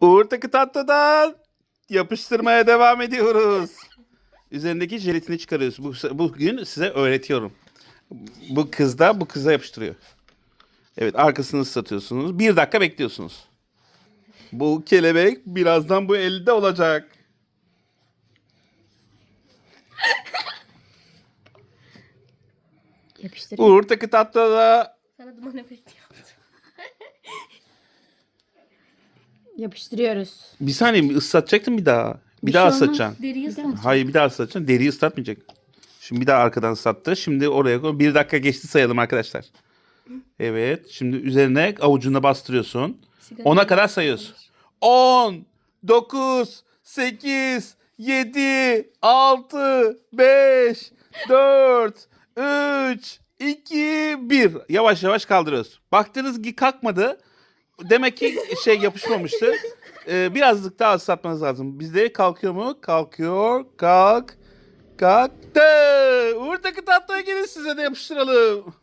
Uğur Takı Tatlı'dan yapıştırmaya devam ediyoruz. Üzerindeki jelatini çıkarıyoruz. Bu, bugün size öğretiyorum. Bu kız da bu kıza yapıştırıyor. Evet arkasını ıslatıyorsunuz. Bir dakika bekliyorsunuz. Bu kelebek birazdan bu elde olacak. Yapıştır. Uğur Takı Tatlı'da Sana duman efekti yaptım. Yapıştırıyoruz. bir saniye ıslatacaktım bir daha. Bir, Bir daha şey olmaz. ıslatacaksın. Deriyi ıslat. Hayır bir daha ıslatacaksın. Deriyi ıslatmayacak. Şimdi bir daha arkadan ıslattı. Şimdi oraya koy. Bir dakika geçti sayalım arkadaşlar. Evet. Şimdi üzerine avucuna bastırıyorsun. Sigara- Ona kadar sayıyorsun. 10, 9, 8, 7, 6, 5, 4, 3, 2, 1. Yavaş yavaş kaldırıyoruz. Baktınız ki kalkmadı. Demek ki şey yapışmamıştı. Ee, birazcık daha ıslatmanız lazım. Bizde kalkıyor mu? Kalkıyor. Kalk. Kalktı. Uğur takı tatlıya gelin size de yapıştıralım.